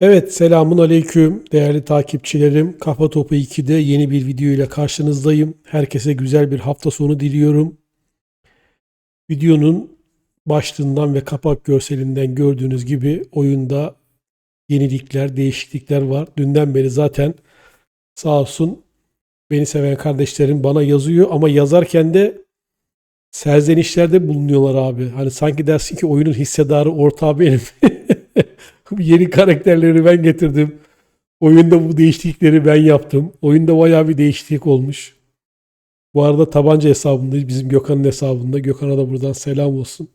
Evet, selamun aleyküm değerli takipçilerim. Kafa Topu 2'de yeni bir video ile karşınızdayım. Herkese güzel bir hafta sonu diliyorum. Videonun başlığından ve kapak görselinden gördüğünüz gibi oyunda yenilikler, değişiklikler var. Dünden beri zaten sağ olsun beni seven kardeşlerim bana yazıyor ama yazarken de serzenişlerde bulunuyorlar abi. Hani sanki dersin ki oyunun hissedarı ortağı benim. Yeni karakterleri ben getirdim. Oyunda bu değişiklikleri ben yaptım. Oyunda bayağı bir değişiklik olmuş. Bu arada tabanca hesabındayız. Bizim Gökhan'ın hesabında. Gökhan'a da buradan selam olsun.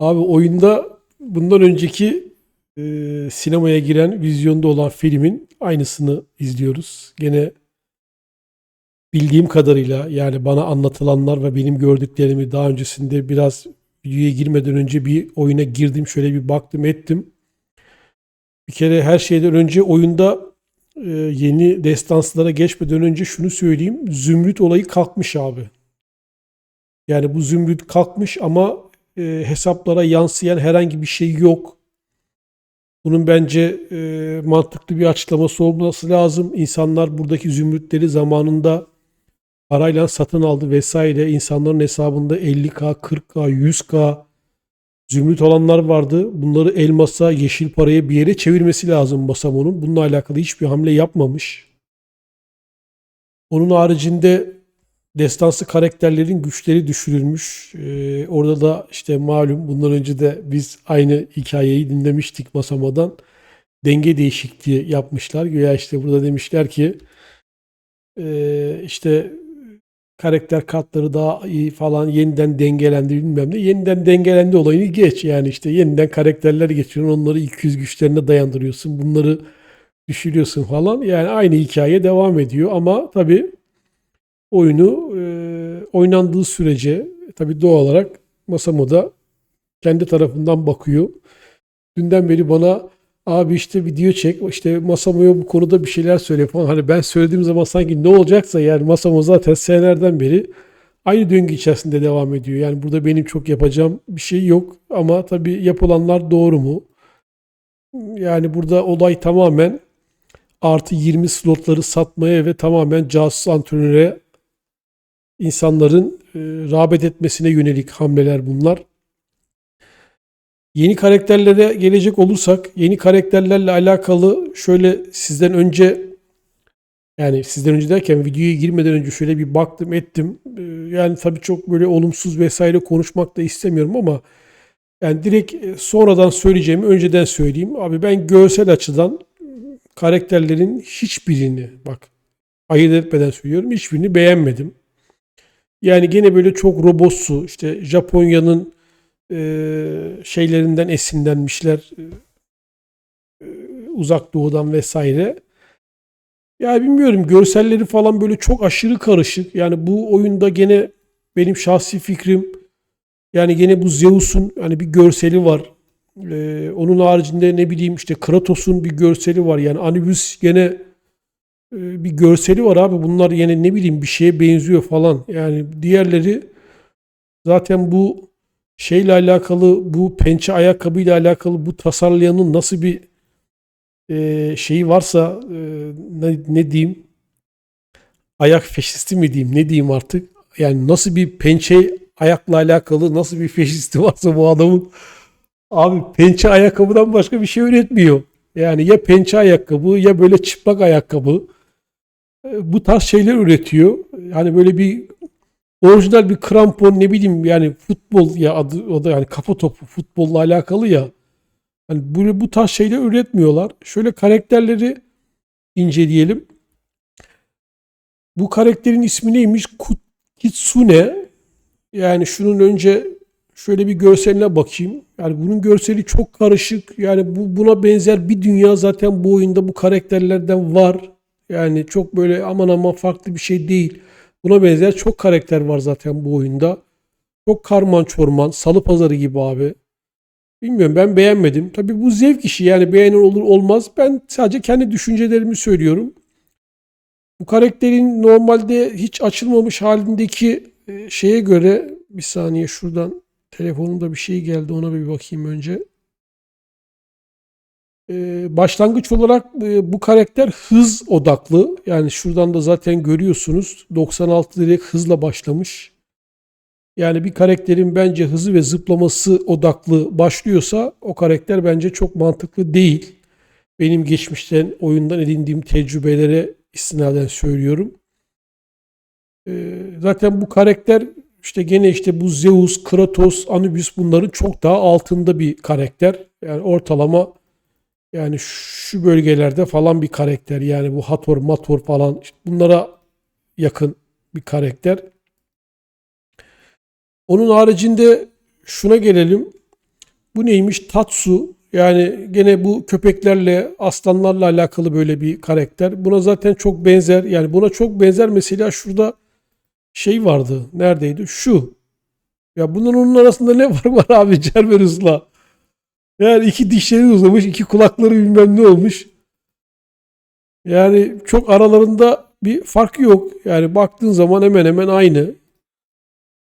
Abi oyunda bundan önceki e, sinemaya giren vizyonda olan filmin aynısını izliyoruz. Gene bildiğim kadarıyla yani bana anlatılanlar ve benim gördüklerimi daha öncesinde biraz videoya girmeden önce bir oyuna girdim. Şöyle bir baktım ettim. Bir kere her şeyden önce oyunda e, yeni destanslara geçmeden önce şunu söyleyeyim. Zümrüt olayı kalkmış abi. Yani bu zümrüt kalkmış ama e, hesaplara yansıyan herhangi bir şey yok. Bunun bence e, mantıklı bir açıklaması olması lazım. İnsanlar buradaki zümrütleri zamanında parayla satın aldı vesaire. İnsanların hesabında 50k, 40k, 100k zümrüt olanlar vardı. Bunları elmasa, yeşil paraya bir yere çevirmesi lazım Basamo'nun. Bununla alakalı hiçbir hamle yapmamış. Onun haricinde destansı karakterlerin güçleri düşürülmüş. Ee, orada da işte malum bundan önce de biz aynı hikayeyi dinlemiştik Basamo'dan. Denge değişikliği yapmışlar. Güya işte burada demişler ki e, işte karakter kartları daha iyi falan yeniden dengelendi bilmem ne. Yeniden dengelendi olayını geç. Yani işte yeniden karakterler getiriyorsun. Onları 200 güçlerine dayandırıyorsun. Bunları düşürüyorsun falan. Yani aynı hikaye devam ediyor ama tabii oyunu e, oynandığı sürece tabii doğal olarak Masamo'da kendi tarafından bakıyor. Dünden beri bana abi işte video çek işte Masamo'ya bu konuda bir şeyler söyle falan. Hani ben söylediğim zaman sanki ne olacaksa yani Masamo zaten senelerden beri aynı döngü içerisinde devam ediyor. Yani burada benim çok yapacağım bir şey yok ama tabii yapılanlar doğru mu? Yani burada olay tamamen artı 20 slotları satmaya ve tamamen casus antrenöre insanların e, rağbet etmesine yönelik hamleler bunlar. Yeni karakterlere gelecek olursak, yeni karakterlerle alakalı şöyle sizden önce yani sizden önce derken videoya girmeden önce şöyle bir baktım ettim. Ee, Yani tabii çok böyle olumsuz vesaire konuşmak da istemiyorum ama yani direkt e, sonradan söyleyeceğimi önceden söyleyeyim. Abi ben görsel açıdan karakterlerin hiçbirini bak ayırt etmeden söylüyorum hiçbirini beğenmedim. Yani gene böyle çok robotsu işte Japonya'nın şeylerinden esinlenmişler. E, uzak doğudan vesaire. Ya bilmiyorum görselleri falan böyle çok aşırı karışık. Yani bu oyunda gene benim şahsi fikrim yani gene bu Zeus'un hani bir görseli var. E, onun haricinde ne bileyim işte Kratos'un bir görseli var. Yani Anubis gene e, bir görseli var abi. Bunlar yine ne bileyim bir şeye benziyor falan. Yani diğerleri zaten bu şeyle alakalı bu pençe ayakkabıyla alakalı bu tasarlayanın nasıl bir e, şeyi varsa e, ne, ne diyeyim ayak feşisti mi diyeyim ne diyeyim artık yani nasıl bir pençe ayakla alakalı nasıl bir feşisti varsa bu adamın abi pençe ayakkabıdan başka bir şey üretmiyor. Yani ya pençe ayakkabı ya böyle çıplak ayakkabı E, bu tarz şeyler üretiyor. Yani böyle bir orijinal bir krampon ne bileyim yani futbol ya adı o da yani kafa topu futbolla alakalı ya. Hani bu, bu tarz şeyler üretmiyorlar. Şöyle karakterleri inceleyelim. Bu karakterin ismi neymiş? Kitsune. Yani şunun önce şöyle bir görseline bakayım. Yani bunun görseli çok karışık. Yani bu buna benzer bir dünya zaten bu oyunda bu karakterlerden var. Yani çok böyle aman aman farklı bir şey değil. Buna benzer çok karakter var zaten bu oyunda. Çok karman çorman, salı pazarı gibi abi. Bilmiyorum ben beğenmedim. Tabii bu zevk işi yani beğenen olur olmaz. Ben sadece kendi düşüncelerimi söylüyorum. Bu karakterin normalde hiç açılmamış halindeki e, şeye göre bir saniye şuradan telefonumda bir şey geldi ona bir bakayım önce. Ee, başlangıç olarak e, bu karakter hız odaklı. Yani şuradan da zaten görüyorsunuz 96 direkt hızla başlamış. Yani bir karakterin bence hızı ve zıplaması odaklı başlıyorsa o karakter bence çok mantıklı değil. Benim geçmişten oyundan edindiğim tecrübelere istinaden söylüyorum. Ee, zaten bu karakter işte gene işte bu Zeus, Kratos, Anubis bunların çok daha altında bir karakter. Yani ortalama yani şu bölgelerde falan bir karakter. Yani bu Hathor, Mator falan işte bunlara yakın bir karakter. Onun haricinde şuna gelelim. Bu neymiş? Tatsu. Yani gene bu köpeklerle, aslanlarla alakalı böyle bir karakter. Buna zaten çok benzer. Yani buna çok benzer mesela şurada şey vardı. Neredeydi? Şu. Ya bunun onun arasında ne var var abi Cerberus'la? Yani iki dişleri uzamış, iki kulakları bilmem ne olmuş. Yani çok aralarında bir fark yok. Yani baktığın zaman hemen hemen aynı.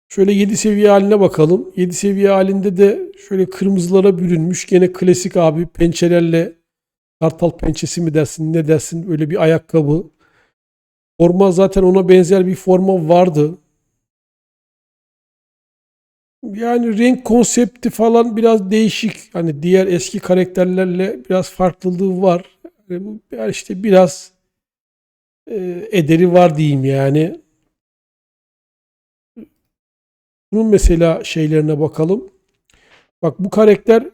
Şöyle 7 seviye haline bakalım. 7 seviye halinde de şöyle kırmızılara bürünmüş. Gene klasik abi pençelerle kartal pençesi mi dersin ne dersin öyle bir ayakkabı. Forma zaten ona benzer bir forma vardı. Yani renk konsepti falan biraz değişik. Hani diğer eski karakterlerle biraz farklılığı var. Yani işte biraz e, ederi var diyeyim yani. Bunun mesela şeylerine bakalım. Bak bu karakter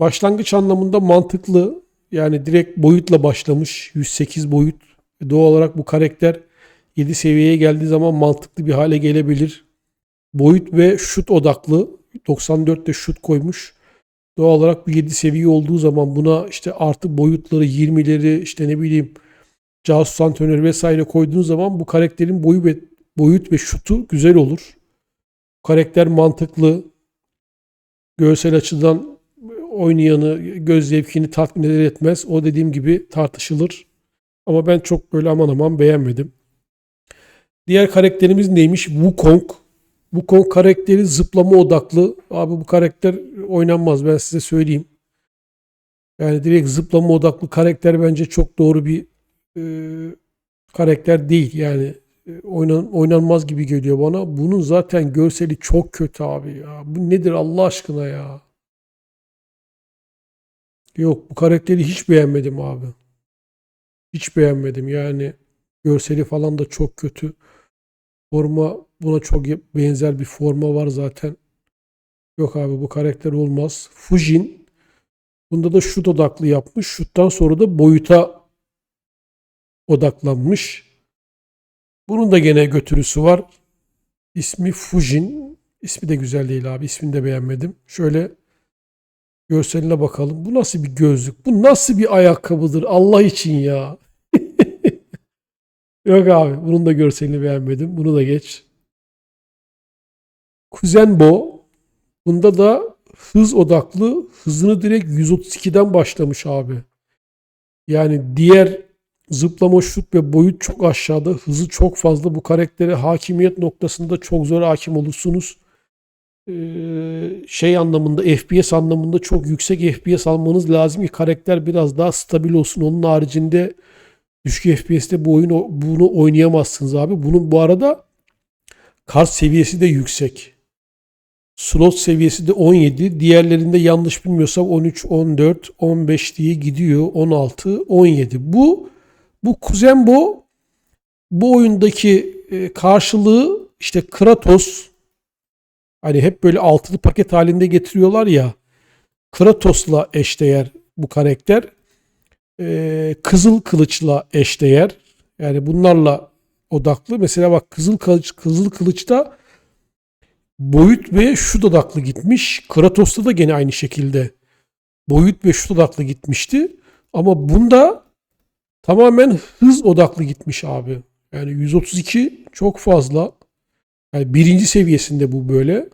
başlangıç anlamında mantıklı. Yani direkt boyutla başlamış. 108 boyut. Doğal olarak bu karakter 7 seviyeye geldiği zaman mantıklı bir hale gelebilir. Boyut ve şut odaklı. 94'te şut koymuş. Doğal olarak bu 7 seviye olduğu zaman buna işte artı boyutları 20'leri işte ne bileyim casus antrenör vesaire koyduğunuz zaman bu karakterin boyu ve boyut ve şutu güzel olur. Karakter mantıklı. Görsel açıdan oynayanı, göz zevkini tatmin eder etmez. O dediğim gibi tartışılır. Ama ben çok böyle aman aman beğenmedim. Diğer karakterimiz neymiş? Wukong. Wukong karakteri zıplama odaklı. Abi bu karakter oynanmaz ben size söyleyeyim. Yani direkt zıplama odaklı karakter bence çok doğru bir e, karakter değil. Yani e, oynan, oynanmaz gibi geliyor bana. Bunun zaten görseli çok kötü abi ya. Bu nedir Allah aşkına ya? Yok bu karakteri hiç beğenmedim abi. Hiç beğenmedim yani. Görseli falan da çok kötü. Forma buna çok benzer bir forma var zaten. Yok abi bu karakter olmaz. Fujin. Bunda da şut odaklı yapmış. Şuttan sonra da boyuta odaklanmış. Bunun da gene götürüsü var. İsmi Fujin. İsmi de güzel değil abi. İsmini de beğenmedim. Şöyle görseline bakalım. Bu nasıl bir gözlük? Bu nasıl bir ayakkabıdır Allah için ya? Yok abi. Bunun da görselini beğenmedim. Bunu da geç. Kuzenbo. Bunda da hız odaklı. Hızını direkt 132'den başlamış abi. Yani diğer zıplama şut ve boyut çok aşağıda. Hızı çok fazla. Bu karaktere hakimiyet noktasında çok zor hakim olursunuz. Ee, şey anlamında FPS anlamında çok yüksek FPS almanız lazım ki karakter biraz daha stabil olsun. Onun haricinde düşük FPS'te bu oyunu bunu oynayamazsınız abi. Bunun bu arada kart seviyesi de yüksek. Slot seviyesi de 17. Diğerlerinde yanlış bilmiyorsam 13, 14, 15 diye gidiyor. 16, 17. Bu bu Kuzenbo bu oyundaki e, karşılığı işte Kratos hani hep böyle altılı paket halinde getiriyorlar ya Kratos'la eşdeğer bu karakter e, Kızıl Kılıç'la eşdeğer yani bunlarla odaklı mesela bak Kızıl Kılıç Kızıl Kılıç'ta boyut ve şut odaklı gitmiş Kratos'ta da gene aynı şekilde boyut ve şut odaklı gitmişti ama bunda Tamamen hız odaklı gitmiş abi. Yani 132 çok fazla. Yani birinci seviyesinde bu böyle.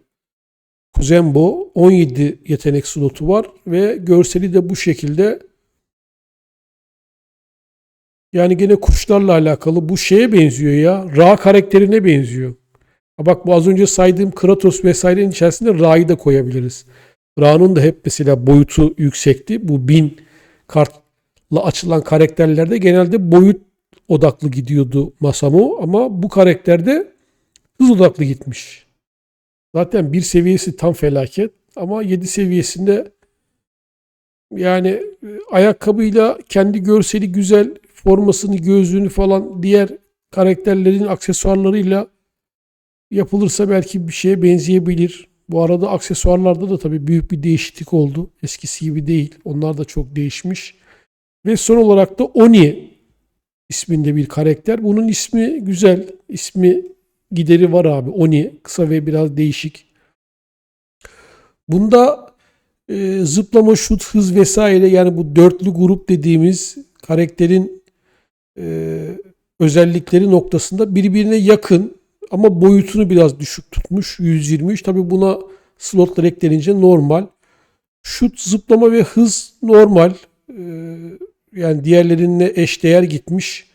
Kuzenbo 17 yetenek slotu var ve görseli de bu şekilde. Yani gene kuşlarla alakalı bu şeye benziyor ya. Ra karakterine benziyor. Bak bu az önce saydığım Kratos vesairenin içerisinde Ra'yı da koyabiliriz. Ra'nın da hep mesela boyutu yüksekti. Bu 1000 kartla açılan karakterlerde genelde boyut odaklı gidiyordu Masamo ama bu karakterde hız odaklı gitmiş. Zaten bir seviyesi tam felaket ama 7 seviyesinde yani e, ayakkabıyla kendi görseli güzel, formasını, gözlüğünü falan diğer karakterlerin aksesuarlarıyla yapılırsa belki bir şeye benzeyebilir. Bu arada aksesuarlarda da tabii büyük bir değişiklik oldu. Eskisi gibi değil. Onlar da çok değişmiş. Ve son olarak da Oni isminde bir karakter. Bunun ismi güzel. İsmi gideri var abi. Oni. Kısa ve biraz değişik. Bunda e, zıplama, şut, hız vesaire yani bu dörtlü grup dediğimiz karakterin e, özellikleri noktasında birbirine yakın ama boyutunu biraz düşük tutmuş. 123. Tabi buna slotlar eklenince normal. Şut, zıplama ve hız normal. E, yani diğerlerine eşdeğer gitmiş.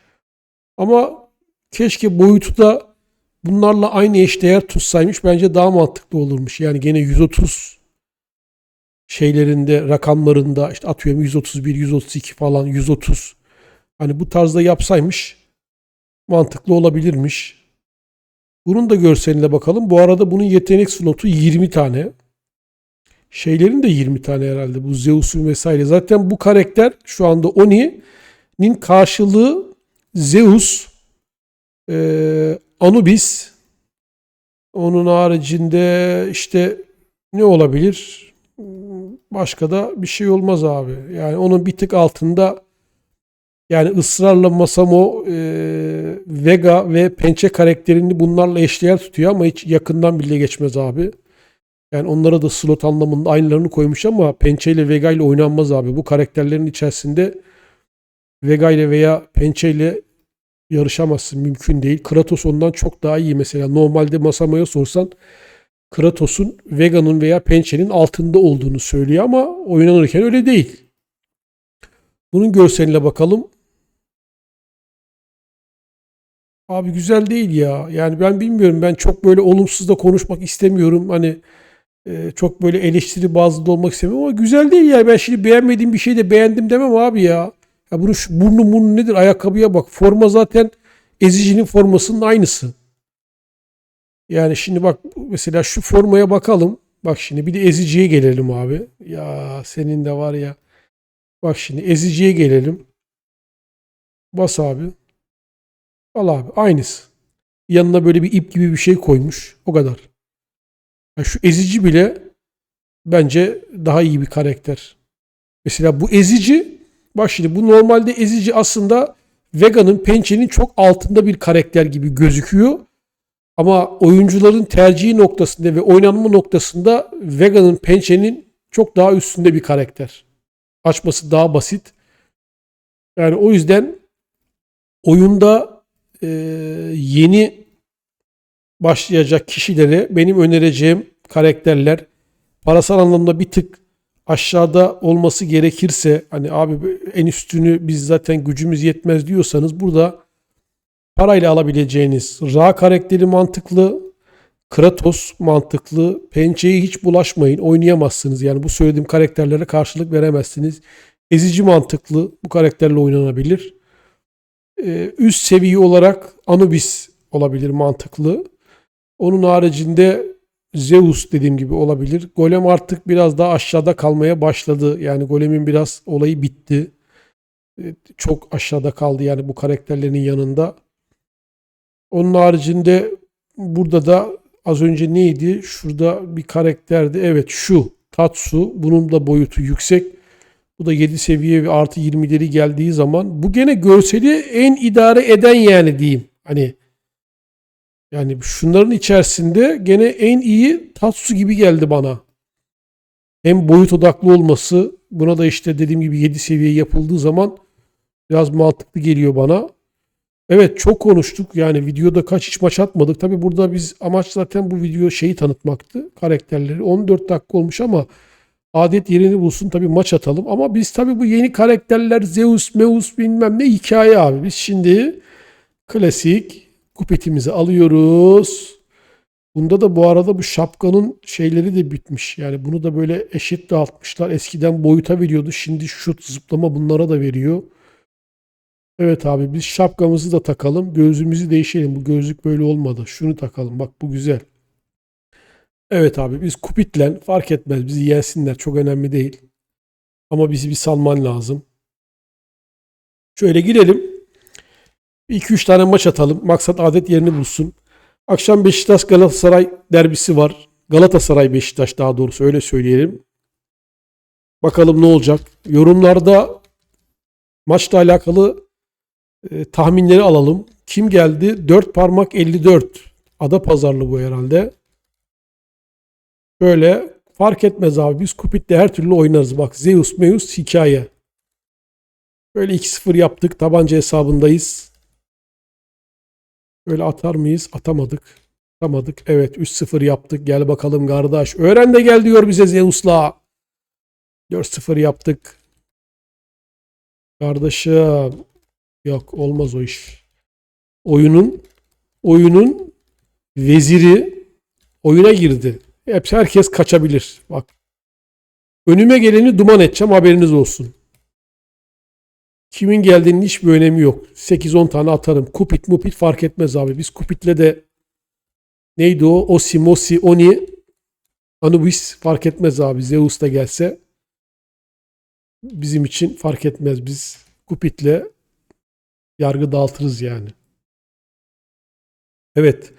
Ama keşke boyutu da bunlarla aynı eşdeğer tutsaymış. Bence daha mantıklı olurmuş. Yani gene 130 şeylerinde rakamlarında işte atıyorum 131, 132 falan 130 hani bu tarzda yapsaymış mantıklı olabilirmiş. Bunun da görseline bakalım. Bu arada bunun yetenek slotu 20 tane. Şeylerin de 20 tane herhalde. Bu Zeus'un vesaire. Zaten bu karakter şu anda Oni'nin karşılığı Zeus, e, Anubis. Onun haricinde işte ne olabilir? Başka da bir şey olmaz abi. Yani onun bir tık altında yani ısrarla Masamo, e, Vega ve Pençe karakterini bunlarla eşdeğer tutuyor ama hiç yakından bile geçmez abi. Yani onlara da slot anlamında aynılarını koymuş ama Pençe ile Vega ile oynanmaz abi. Bu karakterlerin içerisinde Vega ile veya Pençe ile yarışamazsın. Mümkün değil. Kratos ondan çok daha iyi mesela. Normalde Masamo'ya sorsan Kratos'un Vega'nın veya Pençe'nin altında olduğunu söylüyor ama oynanırken öyle değil. Bunun görseline bakalım. Abi güzel değil ya. Yani ben bilmiyorum. Ben çok böyle olumsuz da konuşmak istemiyorum. Hani e, çok böyle eleştiri bazlı olmak istemiyorum ama güzel değil ya. Ben şimdi beğenmediğim bir şeyi de beğendim demem abi ya. Ya bunun şu burnu burnu nedir? Ayakkabıya bak. Forma zaten ezicinin formasının aynısı. Yani şimdi bak mesela şu formaya bakalım. Bak şimdi bir de eziciye gelelim abi. Ya senin de var ya. Bak şimdi eziciye gelelim. Bas abi. Al abi aynısı. Yanına böyle bir ip gibi bir şey koymuş. O kadar. Ya şu ezici bile bence daha iyi bir karakter. Mesela bu ezici bak şimdi bu normalde ezici aslında Vega'nın pençenin çok altında bir karakter gibi gözüküyor. Ama oyuncuların tercihi noktasında ve oynanma noktasında Vega'nın pençenin çok daha üstünde bir karakter. Açması daha basit. Yani o yüzden oyunda e, yeni başlayacak kişilere benim önereceğim karakterler parasal anlamda bir tık aşağıda olması gerekirse hani abi en üstünü biz zaten gücümüz yetmez diyorsanız burada parayla alabileceğiniz Ra karakteri mantıklı, Kratos mantıklı, Pençe'ye hiç bulaşmayın, oynayamazsınız. Yani bu söylediğim karakterlere karşılık veremezsiniz. Ezici mantıklı, bu karakterle oynanabilir. Ee, üst seviye olarak Anubis olabilir mantıklı. Onun haricinde Zeus dediğim gibi olabilir. Golem artık biraz daha aşağıda kalmaya başladı. Yani Golem'in biraz olayı bitti. Ee, Çok aşağıda kaldı yani bu karakterlerin yanında. Onun haricinde burada da az önce neydi? Şurada bir karakterdi. Evet şu Tatsu. Bunun da boyutu yüksek. Bu da 7 seviye artı 20'leri geldiği zaman bu gene görseli en idare eden yani diyeyim. Hani yani şunların içerisinde gene en iyi Tatsu gibi geldi bana. Hem boyut odaklı olması buna da işte dediğim gibi 7 seviye yapıldığı zaman biraz mantıklı geliyor bana. Evet çok konuştuk. Yani videoda kaç hiç maç atmadık. Tabi burada biz amaç zaten bu video şeyi tanıtmaktı. Karakterleri. 14 dakika olmuş ama adet yerini bulsun tabi maç atalım. Ama biz tabi bu yeni karakterler Zeus, Meus bilmem ne hikaye abi. Biz şimdi klasik kupetimizi alıyoruz. Bunda da bu arada bu şapkanın şeyleri de bitmiş. Yani bunu da böyle eşit dağıtmışlar. Eskiden boyuta veriyordu. Şimdi şut zıplama bunlara da veriyor. Evet abi biz şapkamızı da takalım. Gözlüğümüzü değişelim. Bu gözlük böyle olmadı. Şunu takalım. Bak bu güzel. Evet abi biz Kupit'le fark etmez. Bizi yensinler. Çok önemli değil. Ama bizi bir salman lazım. Şöyle girelim. 2-3 tane maç atalım. Maksat adet yerini bulsun. Akşam Beşiktaş Galatasaray derbisi var. Galatasaray Beşiktaş daha doğrusu öyle söyleyelim. Bakalım ne olacak. Yorumlarda maçla alakalı e, tahminleri alalım. Kim geldi? 4 parmak 54. Ada pazarlı bu herhalde. Böyle fark etmez abi. Biz Kupit'le her türlü oynarız. Bak Zeus Meus hikaye. Böyle 2-0 yaptık. Tabanca hesabındayız. Böyle atar mıyız? Atamadık. Atamadık. Evet 3-0 yaptık. Gel bakalım kardeş. Öğren de gel diyor bize Zeus'la. 4-0 yaptık. Kardeşim. Yok olmaz o iş. Oyunun oyunun veziri oyuna girdi. Hepsi herkes kaçabilir. Bak. Önüme geleni duman edeceğim haberiniz olsun. Kimin geldiğinin hiçbir önemi yok. 8-10 tane atarım. Kupit mupit fark etmez abi. Biz Kupit'le de neydi o? Osi, Mosi, Oni Anubis fark etmez abi. Zeus da gelse bizim için fark etmez. Biz Kupit'le yargı dağıtırız yani. Evet.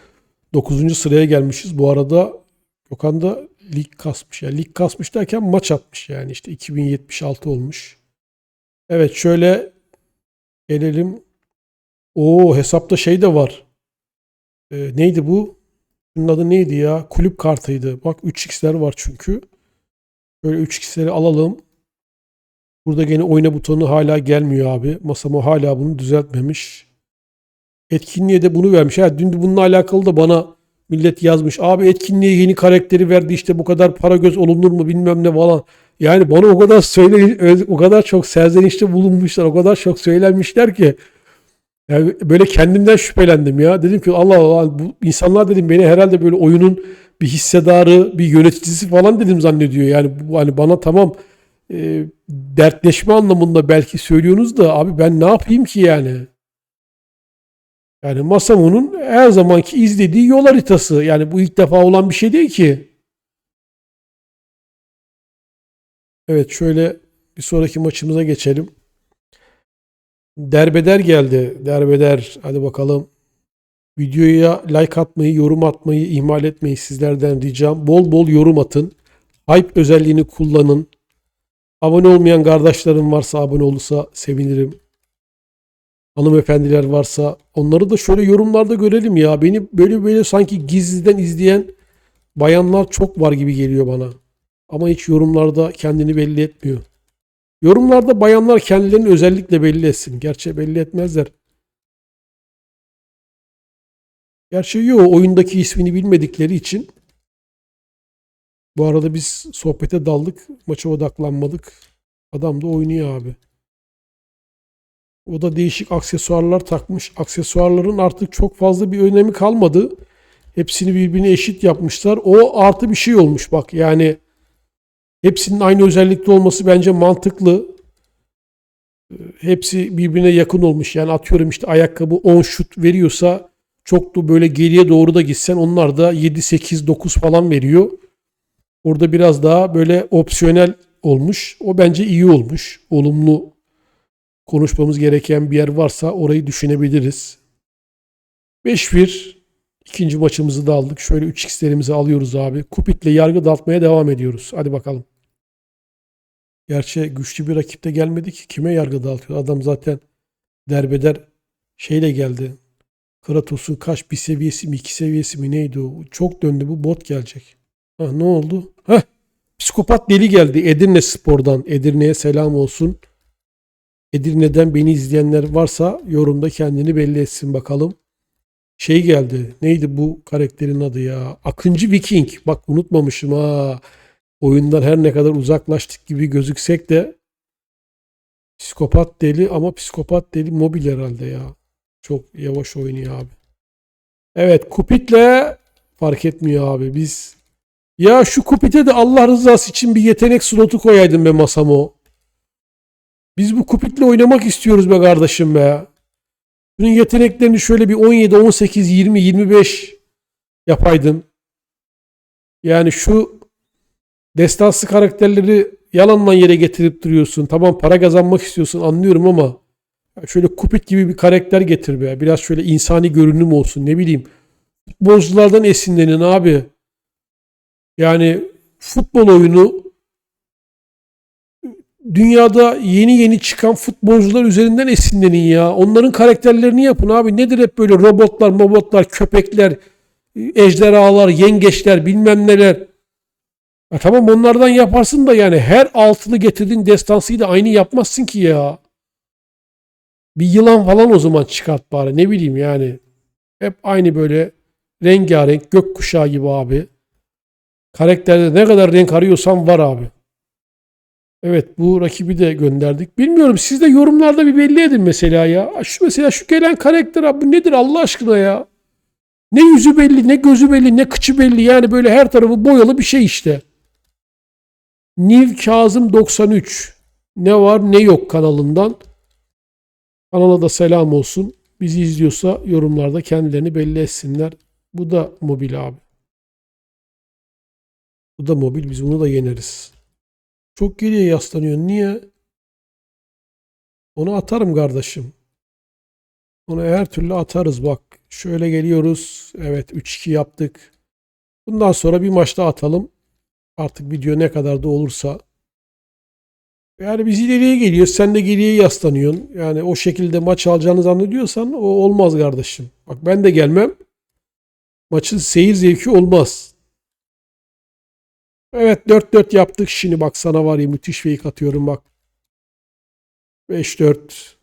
9. sıraya gelmişiz. Bu arada Gökhan da lig kasmış. Yani lig kasmış derken maç atmış yani. işte 2076 olmuş. Evet şöyle gelelim. O hesapta şey de var. Ee, neydi bu? Bunun adı neydi ya? Kulüp kartıydı. Bak 3x'ler var çünkü. Böyle 3x'leri alalım. Burada gene oyna butonu hala gelmiyor abi. Masamo hala bunu düzeltmemiş. Etkinliğe de bunu vermiş. Ha, dün bununla alakalı da bana millet yazmış. Abi etkinliğe yeni karakteri verdi işte bu kadar para göz olunur mu bilmem ne falan. Yani bana o kadar söyle o kadar çok serzenişte bulunmuşlar. O kadar çok söylenmişler ki. Yani böyle kendimden şüphelendim ya. Dedim ki Allah Allah bu insanlar dedim beni herhalde böyle oyunun bir hissedarı, bir yöneticisi falan dedim zannediyor. Yani bu hani bana tamam e, dertleşme anlamında belki söylüyorsunuz da abi ben ne yapayım ki yani? Yani Masamu'nun her zamanki izlediği yol haritası. Yani bu ilk defa olan bir şey değil ki. Evet şöyle bir sonraki maçımıza geçelim. Derbeder geldi. Derbeder. Hadi bakalım. Videoya like atmayı, yorum atmayı ihmal etmeyin sizlerden ricam. Bol bol yorum atın. Hype özelliğini kullanın. Abone olmayan kardeşlerim varsa abone olursa sevinirim. Hanımefendiler varsa onları da şöyle yorumlarda görelim ya. Beni böyle böyle sanki gizliden izleyen bayanlar çok var gibi geliyor bana. Ama hiç yorumlarda kendini belli etmiyor. Yorumlarda bayanlar kendilerini özellikle belli etsin. Gerçi belli etmezler. Gerçi yok oyundaki ismini bilmedikleri için. Bu arada biz sohbete daldık. Maça odaklanmadık. Adam da oynuyor abi. O da değişik aksesuarlar takmış. Aksesuarların artık çok fazla bir önemi kalmadı. Hepsini birbirine eşit yapmışlar. O artı bir şey olmuş bak. Yani hepsinin aynı özellikte olması bence mantıklı. Hepsi birbirine yakın olmuş. Yani atıyorum işte ayakkabı 10 şut veriyorsa çok da böyle geriye doğru da gitsen onlar da 7, 8, 9 falan veriyor. Orada biraz daha böyle opsiyonel olmuş. O bence iyi olmuş. Olumlu konuşmamız gereken bir yer varsa orayı düşünebiliriz. 5-1 ikinci maçımızı da aldık. Şöyle 3x'lerimizi alıyoruz abi. Kupit'le yargı dağıtmaya devam ediyoruz. Hadi bakalım. Gerçi güçlü bir rakip de gelmedi ki. Kime yargı dağıtıyor? Adam zaten derbeder şeyle geldi. Kratos'un kaç bir seviyesi mi iki seviyesi mi neydi o? Çok döndü bu bot gelecek. Ha ne oldu? Heh psikopat deli geldi Edirne Spor'dan. Edirne'ye selam olsun. Edirne'den beni izleyenler varsa yorumda kendini belli etsin bakalım. Şey geldi. Neydi bu karakterin adı ya? Akıncı Viking. Bak unutmamışım ha. Oyundan her ne kadar uzaklaştık gibi gözüksek de psikopat deli ama psikopat deli mobil herhalde ya. Çok yavaş oynuyor abi. Evet Kupit'le Fark etmiyor abi. Biz ya şu kupite de Allah rızası için bir yetenek slotu koyaydın be masamo. Biz bu kupitle oynamak istiyoruz be kardeşim be. Bunun yeteneklerini şöyle bir 17, 18, 20, 25 yapaydın. Yani şu destansı karakterleri yalandan yere getirip duruyorsun. Tamam para kazanmak istiyorsun anlıyorum ama şöyle kupit gibi bir karakter getir be. Biraz şöyle insani görünüm olsun ne bileyim. Futbolculardan esinlenin abi. Yani futbol oyunu dünyada yeni yeni çıkan futbolcular üzerinden esinlenin ya. Onların karakterlerini yapın abi. Nedir hep böyle robotlar, mobotlar, köpekler, ejderhalar, yengeçler, bilmem neler. Ya tamam onlardan yaparsın da yani her altılı getirdiğin destansıyı da aynı yapmazsın ki ya. Bir yılan falan o zaman çıkart bari ne bileyim yani. Hep aynı böyle rengarenk gökkuşağı gibi abi. Karakterde ne kadar renk arıyorsan var abi. Evet bu rakibi de gönderdik. Bilmiyorum siz de yorumlarda bir belli edin mesela ya. Şu mesela şu gelen karakter abi nedir Allah aşkına ya? Ne yüzü belli, ne gözü belli, ne kıçı belli. Yani böyle her tarafı boyalı bir şey işte. Niv Kazım 93. Ne var ne yok kanalından. Kanala da selam olsun. Bizi izliyorsa yorumlarda kendilerini belli etsinler. Bu da mobil abi. Bu da mobil. Biz bunu da yeneriz. Çok geriye yaslanıyor. Niye? Onu atarım kardeşim. Onu her türlü atarız bak. Şöyle geliyoruz. Evet 3-2 yaptık. Bundan sonra bir maç daha atalım. Artık video ne kadar da olursa. Yani biz ileriye geliyoruz. Sen de geriye yaslanıyorsun. Yani o şekilde maç alacağını zannediyorsan o olmaz kardeşim. Bak ben de gelmem. Maçın seyir zevki olmaz. Evet 4-4 yaptık. Şimdi bak sana var ya müthiş fake atıyorum bak. 5-4.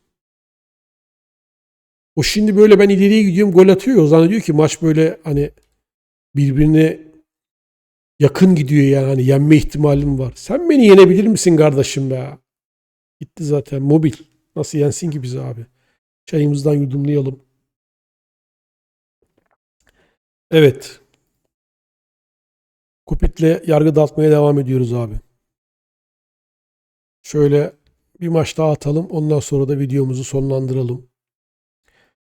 O şimdi böyle ben ileriye gidiyorum gol atıyor. O zannediyor ki maç böyle hani birbirine yakın gidiyor yani. Hani yenme ihtimalim var. Sen beni yenebilir misin kardeşim be? Gitti zaten mobil. Nasıl yensin ki bizi abi? Çayımızdan yudumlayalım. Evet. Kupit'le yargı dağıtmaya devam ediyoruz abi. Şöyle bir maç daha atalım. Ondan sonra da videomuzu sonlandıralım.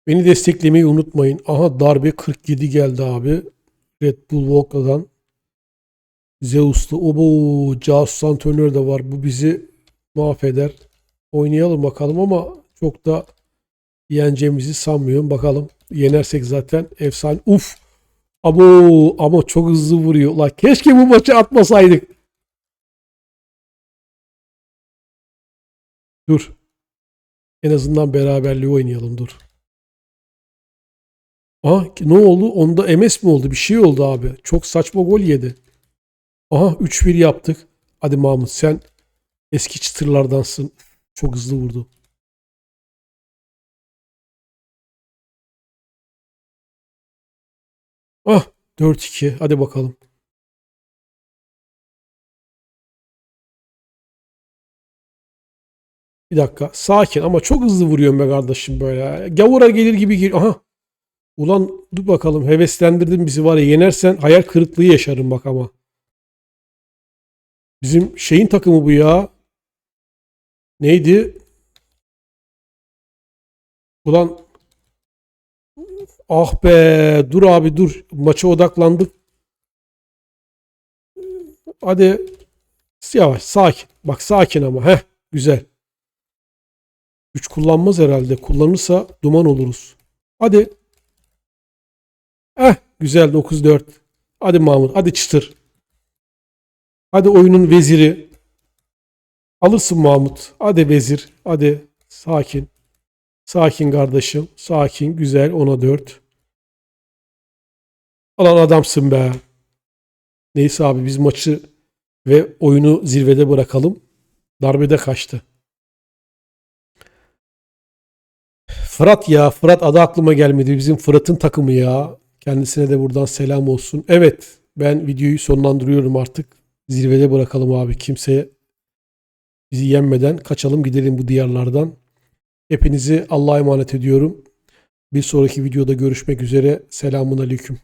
Beni desteklemeyi unutmayın. Aha darbe 47 geldi abi. Red Bull Volka'dan. Zeus'lu. Obo Casus antrenör de var. Bu bizi mahveder. Oynayalım bakalım ama çok da yeneceğimizi sanmıyorum. Bakalım. Yenersek zaten efsane. Uf. Abo ama çok hızlı vuruyor. La keşke bu maçı atmasaydık. Dur. En azından beraberliği oynayalım dur. Aha ne oldu? Onda MS mi oldu? Bir şey oldu abi. Çok saçma gol yedi. Aha 3-1 yaptık. Hadi Mahmut sen eski çıtırlardansın. Çok hızlı vurdu. Ah 4-2. Hadi bakalım. Bir dakika. Sakin ama çok hızlı vuruyorum be kardeşim böyle. Gavura gelir gibi gir. Aha. Ulan dur bakalım heveslendirdin bizi var ya yenersen hayal kırıklığı yaşarım bak ama. Bizim şeyin takımı bu ya. Neydi? Ulan ah be dur abi dur. Maça odaklandık. Hadi yavaş sakin. Bak sakin ama. Heh güzel. Güç kullanmaz herhalde. Kullanırsa duman oluruz. Hadi. Eh güzel 9-4. Hadi Mahmut hadi çıtır. Hadi oyunun veziri. Alırsın Mahmut. Hadi vezir. Hadi sakin. Sakin kardeşim. Sakin. Güzel. Ona 4. Alan adamsın be. Neyse abi biz maçı ve oyunu zirvede bırakalım. Darbede kaçtı. Fırat ya. Fırat adı aklıma gelmedi. Bizim Fırat'ın takımı ya. Kendisine de buradan selam olsun. Evet. Ben videoyu sonlandırıyorum artık. Zirvede bırakalım abi. Kimseye bizi yenmeden kaçalım gidelim bu diyarlardan. Hepinizi Allah'a emanet ediyorum. Bir sonraki videoda görüşmek üzere. Selamun Aleyküm.